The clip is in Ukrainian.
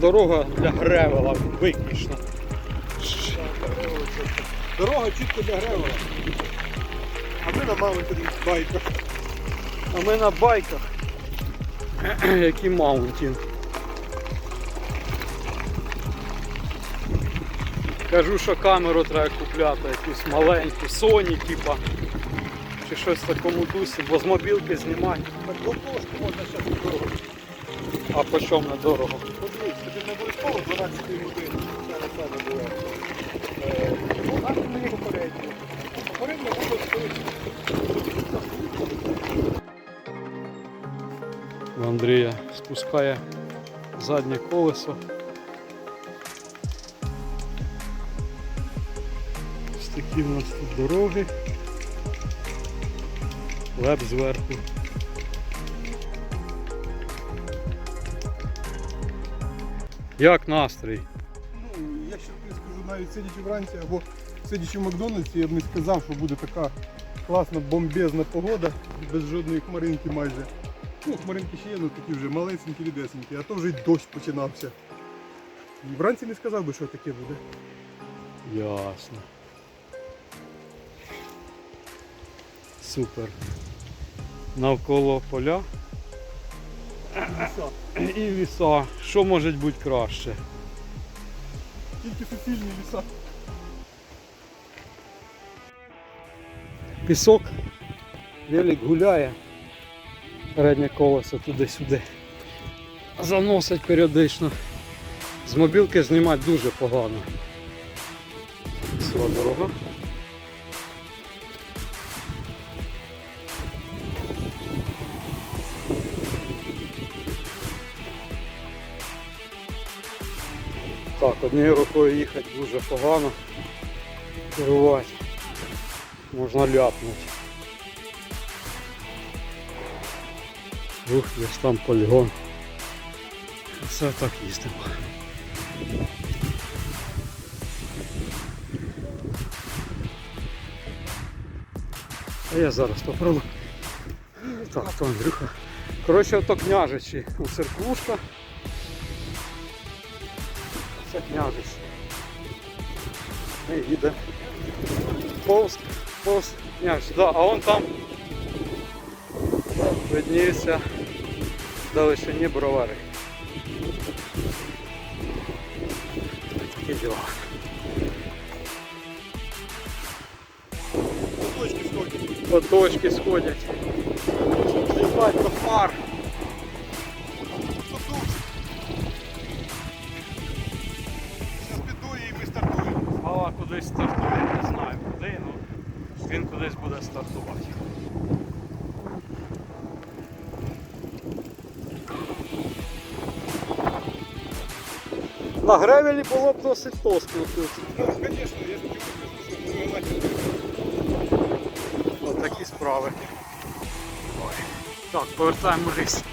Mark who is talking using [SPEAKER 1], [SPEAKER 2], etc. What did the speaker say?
[SPEAKER 1] дорога для гревела виключно.
[SPEAKER 2] Дорога чітко для гревела. А ми на маунтині байках.
[SPEAKER 1] А ми на байках. Які маунтін. Кажу, що камеру треба купляти, якусь маленьку, Sony, типа. Чи щось в такому дусі, бо з мобілки знімати.
[SPEAKER 2] Так можна зараз дорогу.
[SPEAKER 1] А по чому недорого?
[SPEAKER 2] Тобі не обов'язково 12 годин. Зараз саме було. Е, Ну, мені попередньо.
[SPEAKER 1] Андрія спускає заднє колесо. Ось такі в нас тут дороги. Леп зверху. Як настрій?
[SPEAKER 2] Ну, я ще тобі скажу, навіть сидячи вранці або сидячи в Макдональдсі, я б не сказав, що буде така класна бомбезна погода, без жодної хмаринки майже. Ну, хмаринки ще є, ну такі вже малесенькі, рідесенькі, а то вже й дощ починався. І Вранці не сказав би, що таке буде.
[SPEAKER 1] Ясно. Супер. Навколо поля. І ліса. Що може бути краще?
[SPEAKER 2] Тільки суцільні ліса.
[SPEAKER 1] Пісок, велик гуляє, переднє колесо туди-сюди. Заносить періодично. З мобілки знімати дуже погано. Сила дорога. Так, однією рукою їхати дуже погано. Керувати. Можна ляпнути. Ух, десь там полігон. Все так їздимо. А я зараз попробую. Так, то Андрюха. Коротше, ото княжичі. У церквушка. Це княжичі. Ми їдемо. Повз, повз княж. Да, а он там видніється далечині бровари. Такі діла.
[SPEAKER 2] Точки сходять.
[SPEAKER 1] Поточки сходять. Зліпать до фар.
[SPEAKER 2] Стартуємо.
[SPEAKER 1] Кудись стартує, не знаю куди, ну він кудись буде стартувати. На гревелі було б досить тоскно тут.
[SPEAKER 2] Ну, звісно, я ж тобі кажу, що.
[SPEAKER 1] Ось такі справи. Так, повертаємо рис.